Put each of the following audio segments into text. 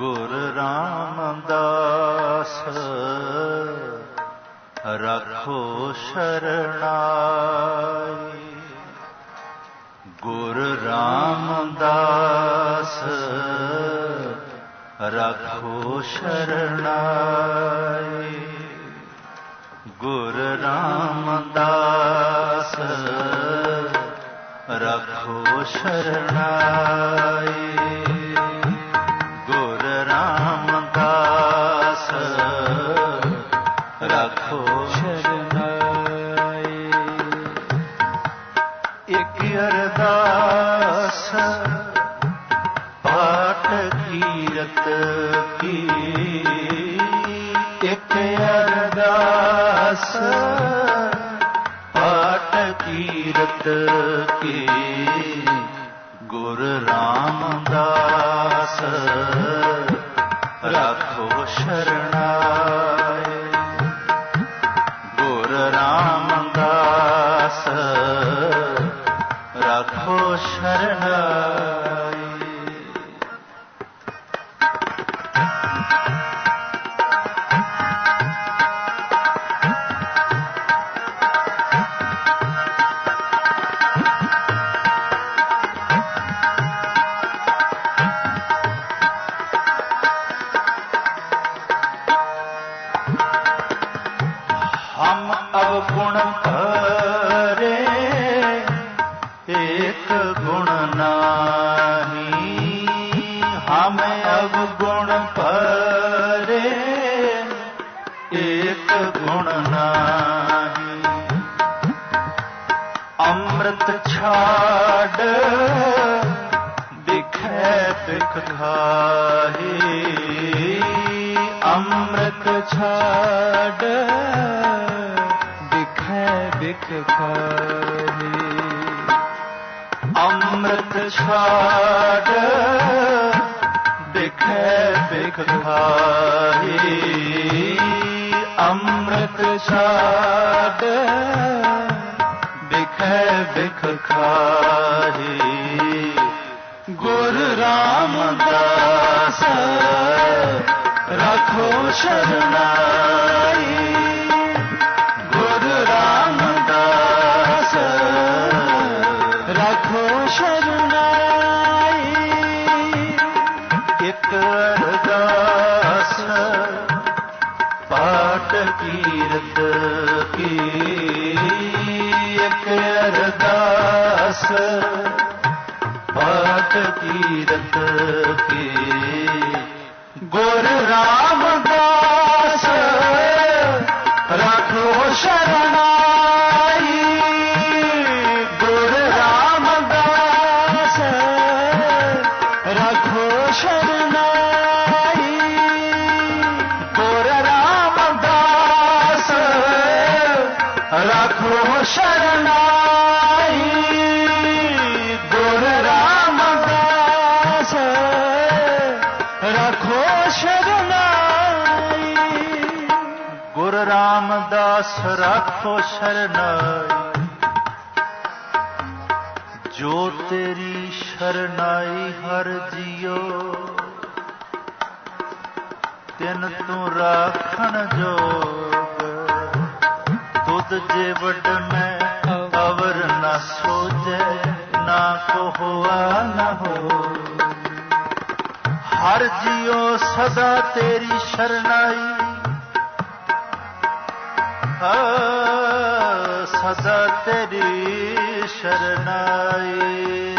ਗੁਰ ਰਾਮਦਾਸ। ਰਖੋ ਸ਼ਰਣਾਈ ਗੁਰ ਰਾਮਦਾਸ ਰਖੋ ਸ਼ਰਣਾਈ ਗੁਰ ਰਾਮਦਾਸ ਰਖੋ ਸ਼ਰਣਾਈ ਅਰਦਾਸ ਪਾਠ ਕੀਰਤ ਕੀ? ਗੁਰ ਰਾਮਦਾਸ। ਏਕ ਗੁਣ ਨਾਹੀ। ਅੰਮ੍ਰਿਤ ਛਾੜ ਦਿਖੈ ਤਿਖ ਖਾਹੀ ਅੰਮ੍ਰਿਤ ਛਾੜ ਦਿਖੈ ਬਿਖ ਖਾਹੀ ਅੰਮ੍ਰਿਤ ਛਾੜ ਦਿਖੈ ਬਿਖ ਖਾਹੀ ਅੰਮ੍ਰਿਤ ਛਾੜ ਦਿਖੈ ਬਿਖ ਖਾਹੀ। ਗੁਰ ਰਾਮਦਾਸ ਰੱਖੋ ਸ਼ਰਨਾ। ਅਰਦਾਸ ਕੀਰਤ ਕੀ। ਗੁਰ ਰਾਮਦਾਸ, ਰੱਖੋ ਸ਼ਰਨਾਈ। ਗੁਰ ਰਾਮਦਾਸ, ਰਖੋ ਸ਼ਰਨਾਈ। ਗੁਰ ਰਾਮਦਾਸ, ਰੱਖੋ ਸ਼ਰਨਾਈ। ਰਾਮਦਾਸ ਰੱਖੋ ਸ਼ਰਨਾਈ। ਜੋ ਤੇਰੀ ਸ਼ਰਨਾਈ ਹਰ ਜਿਉ ਤਿਨ ਤੂੰ ਰਾਖਣ ਜੋਗ। ਤੁਧ ਜੇ ਵੱਡ ਮੈਂ ਅਵਰ ਨਾ ਸੋਜੈ ਨਾ ਕੋ ਹੋਆ ਨਾ ਹੋ ਹਰ ਜਿਉ ਸਦਾ ਤੇਰੀ ਸ਼ਰਨਾਈ। ਹਾਂ, ਸਦਾ ਤੇਰੀ ਸ਼ਰਨਾਈ।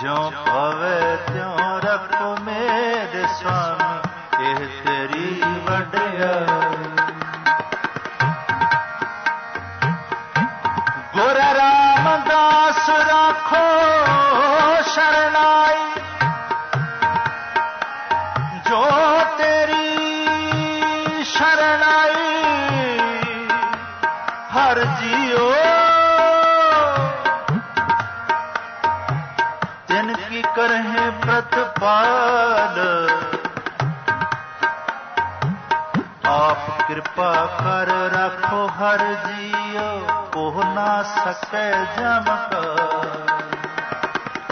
ਜਿਉ ਪਵੇ ਤਿਉ ਰੱਖੋ ਮੇਰੇ ਸੁਆਮੀ ਇਹ ਤੇਰੀ ਵਡਿਆਈ ਪ੍ਰਤਪਾਲ ਆਪ ਕਿਰਪਾ ਕਰ ਰੱਖੋ ਹਰ ਜੀਓ ਕੋਹ ਨਾ ਸਕੈ ਜਮ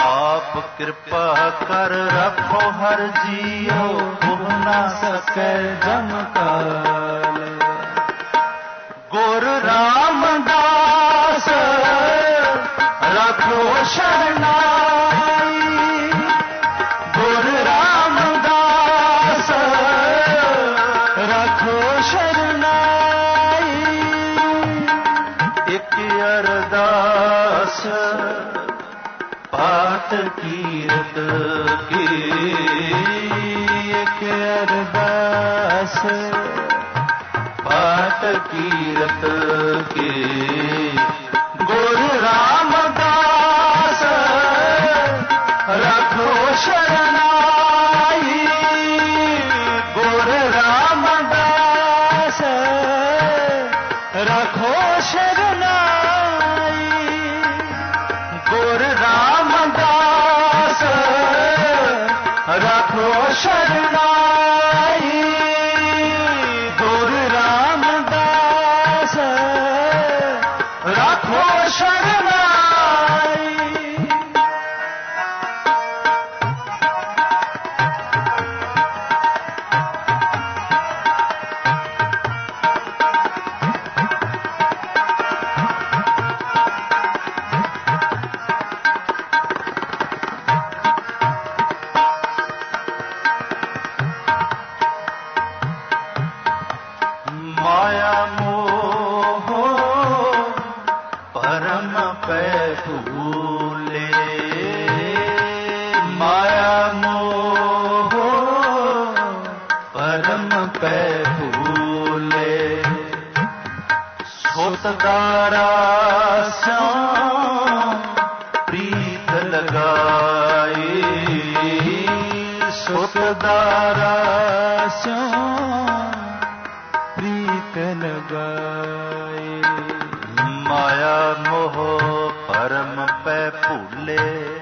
ਆਪ ਕਿਰਪਾ ਕਰ ਰੱਖੋ ਹਰ ਜੀਉ, ਉਹ ਨਾ ਸਕੈ ਜਮ ਕਾਲ। ਗੁਰ ਰਾਮਦਾਸ ਅਰਦਾਸ ਪਾਠ ਕੀਰਤ ਕੇ ਪਰਮ ਪੈ ਭੂਲੇ ਮਾਇਆ ਮੋਹ, ਪਰਮ ਪੈ ਭੂਲੇ ਸੁਤਦਾਰਾ ਸਿਉ, ਪ੍ਰੀਤ ਲਗਾਈ। ਸੁਤਦਾਰਾ ਸੋ ਪ੍ਰੀਤ ਲਗਾਏ ਭੂਲੇ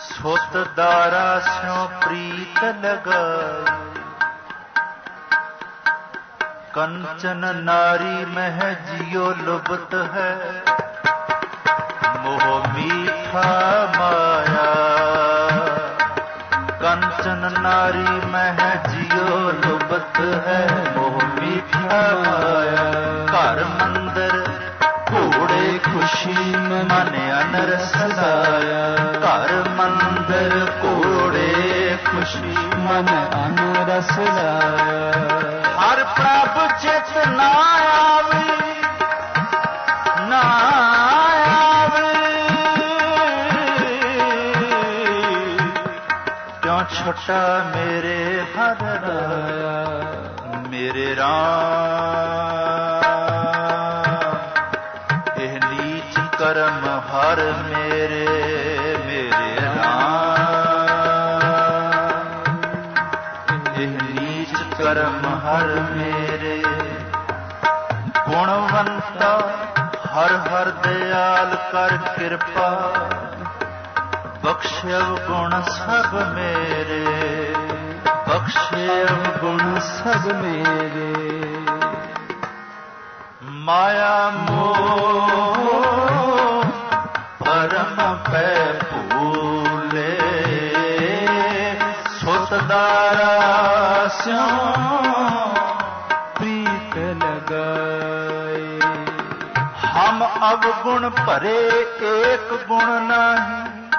ਸੁਤ ਦਾਰਾ ਸਿਉ ਪ੍ਰੀਤ ਲਗਾਈ ਕੰਚਨ ਨਾਰੀ ਮਹਿ ਜਿਉ ਲੁਬਤ ਹੈ ਮੋਹ ਮੀਠਾ ਮਾਇਆ ਕੰਚਨ ਨਾਰੀ ਮਹਿ ਜਿਉ ਲੁਬਤ ਹੈ ਮੋਹ ਮੀਠਾ ਮਾਇਆ ਘੋੜੇ ਖੁਸ਼ੀ ਮਨ ਅਨਰ ਸਦਾਇਆ। ਘਰ ਮੰਦਰ ਘੋੜੇ ਖੁਸ਼ੀ ਮਨ ਅਨਰਸ ਲਾਇਆ ਹਰ ਪ੍ਰਭ ਚਿਤ ਨਾ ਆਵੇ ਨਾ ਆਵੇ। ਕਿਉਂ ਛੋਟਾ ਮੇਰੇ ਹਰ ਰਾਇਆ ਮੇਰੇ ਰਾਮ ਕਰਮ ਹਰ ਮੇਰੇ ਮੇਰੇ ਰਾਮ ਇਹ ਨੀਚ ਕਰਮ ਹਰ ਮੇਰੇ। ਗੁਣਵੰਤਾ ਹਰ ਹਰ ਦਿਆਲ ਕਰ ਕਿਰਪਾ। ਬਖਸ਼ਿਵ ਗੁਣ ਸਭ ਮੇਰੇ ਬਖਸ਼ਿਵ ਗੁਣ ਸਭ ਮੇਰੇ। ਮਾਇਆ ਮੋਹ ਪੈ ਭੂਲੇ। ਸੁਤਦਾਰਾ ਸਿਉ ਪ੍ਰੀਤ ਲਗਾਏ। ਹਮ ਅਵਗੁਣ ਭਰੇ, ਏਕ ਗੁਣ ਨਹੀਂ।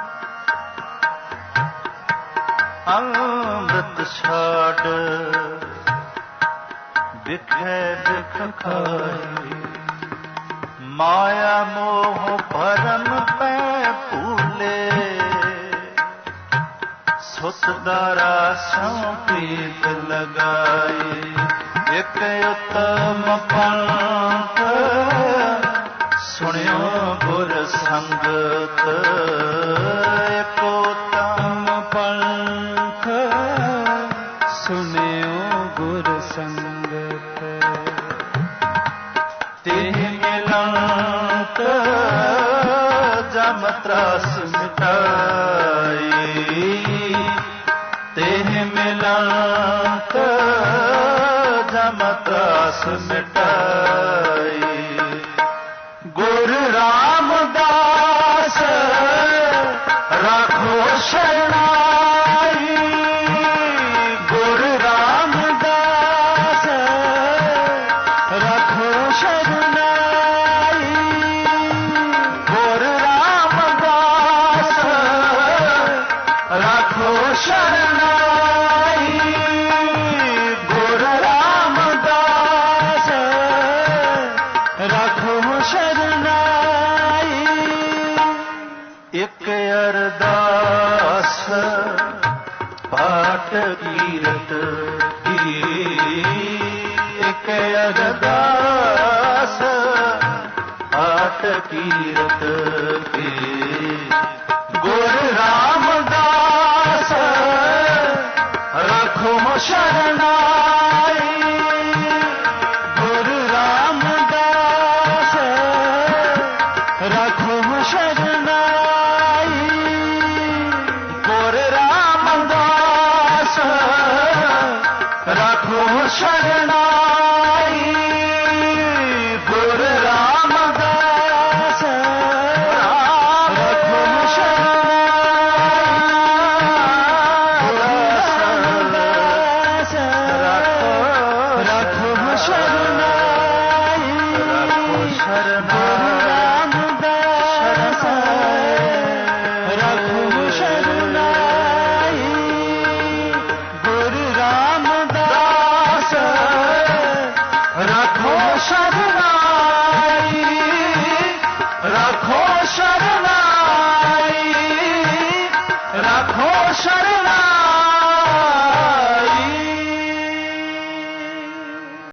ਅੰਮ੍ਰਿਤ ਛਾੜ, ਵਿਖੇ ਵਿਖ ਖਾਈ ਮਾਇਆ ਮੋਹ ਭਰਮ ਪੈ ਸੁਤ ਦਾਰਾ ਸੋ ਪ੍ਰੀਤ ਲਗਾਈ। ਇਕ ਉਤਮ ਪੰਥ ਸੁਣਿਓ ਗੁਰ ਸੰਗਤ। ਇਕ ਉਤਮ ਪੰਥ ਸੁਨਿਓ ਗੁਰ ਸੰਗਤ। ਤਿਹ ਮਿਲੰਤ, ਜਮ ਤਰਾਸ ਮਿਟਾਈ ਤਰਾਸ ਕੀਰਤ ਕੀ ਗੁਰ ਰਾਮਦਾਸ ਰਖੋ ਸ਼ਰਨਾ